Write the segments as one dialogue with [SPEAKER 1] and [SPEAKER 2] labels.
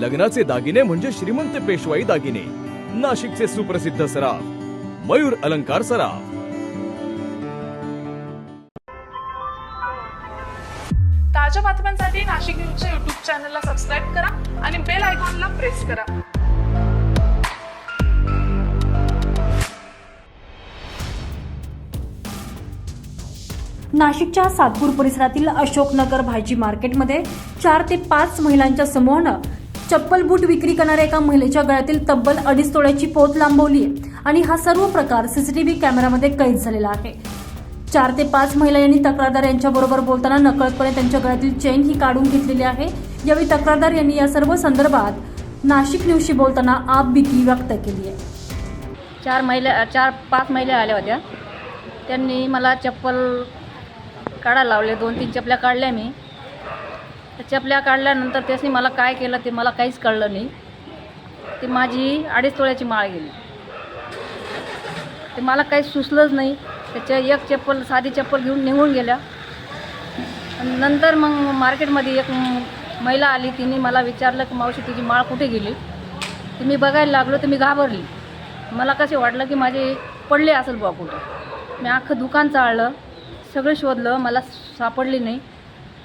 [SPEAKER 1] लग्नाचे दागिने म्हणजे श्रीमंत पेशवाई दागिने. नाशिकचे सुप्रसिद्ध सराफ. मयूर अलंकार सराफ.
[SPEAKER 2] ताज्या बातम्यांसाठी नाशिक न्यूजच्या युट्यूब चॅनलला सबस्क्राईब करा आणि बेल आयकॉनला प्रेस करा.
[SPEAKER 3] नाशिकच्या सातपूर परिसरातील अशोकनगर भाजी मार्केटमध्ये चार ते पाच महिलांच्या समूहानं चप्पल बूट विक्री करणाऱ्या एका महिलेच्या गळ्यातील तब्बल अडीच तोळ्याची पोत लांबवली आहे आणि हा सर्व प्रकार सीसीटीव्ही कॅमेरामध्ये कैद झालेला आहे. चार ते पाच महिला यांनी तक्रारदार यांच्याबरोबर बोलताना नकळतपणे त्यांच्या गळ्यातील चेन ही काढून घेतलेली आहे. यावेळी तक्रारदार यांनी या सर्व संदर्भात नाशिक न्यूजशी बोलताना आप भीती व्यक्त केली आहे.
[SPEAKER 4] चार महिला चार पाच महिला आल्या होत्या. त्यांनी मला चप्पल काढायला लावले. दोन तीन चपल्या काढल्या मी. चपल्या काढल्यानंतर त्याने मला काय केलं ते मला काहीच कळलं नाही. ती माझी अडीच तोळ्याची माळ गेली. ते मला काही सुचलंच नाही. त्याच्या एक चप्पल साधी चप्पल घेऊन निघून गेल्या. नंतर मग मार्केटमध्ये एक महिला आली तिने मला विचारलं की मावशी तुझी माळ कुठे गेली? ती मी बघायला लागलो तर मी घाबरली. मला कसे वाटलं की माझे पडले असेल बुवा कुठं. मी अख्खं दुकान चाळलं सगळं शोधलं मला सापडली नाही.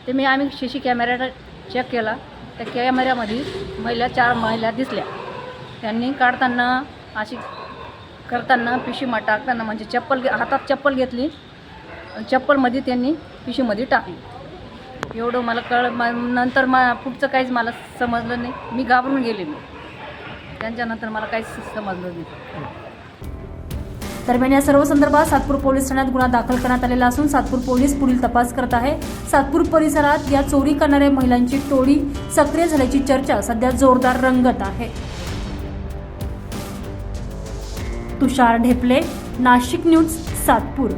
[SPEAKER 4] ते मी आम्ही सी सी कॅमेऱ्याला चेक केला. त्या कॅमेऱ्यामध्ये महिला चार महिला दिसल्या. त्यांनी काढताना अशी करताना पिशीमा टाकताना म्हणजे चप्पल घे- हातात चप्पल घेतली. चप्पलमध्ये त्यांनी पिशीमध्ये टाकली. एवढं मला कळ नंतर मा पुढचं काहीच मला समजलं नाही. मी घाबरून गेले मी. त्यांच्यानंतर मला काहीच समजलं नाही.
[SPEAKER 3] दरम्यान या सर्व संदर्भात सातपूर पोलीस ठाण्यात गुन्हा दाखल करण्यात आलेला असून सातपूर पोलीस पुढील तपास करत आहे. सातपूर परिसरात या चोरी करणाऱ्या महिलांची टोळी सक्रिय झाल्याची चर्चा सध्या जोरदार रंगत आहे. तुषार ढेपले नाशिक न्यूज सातपूर.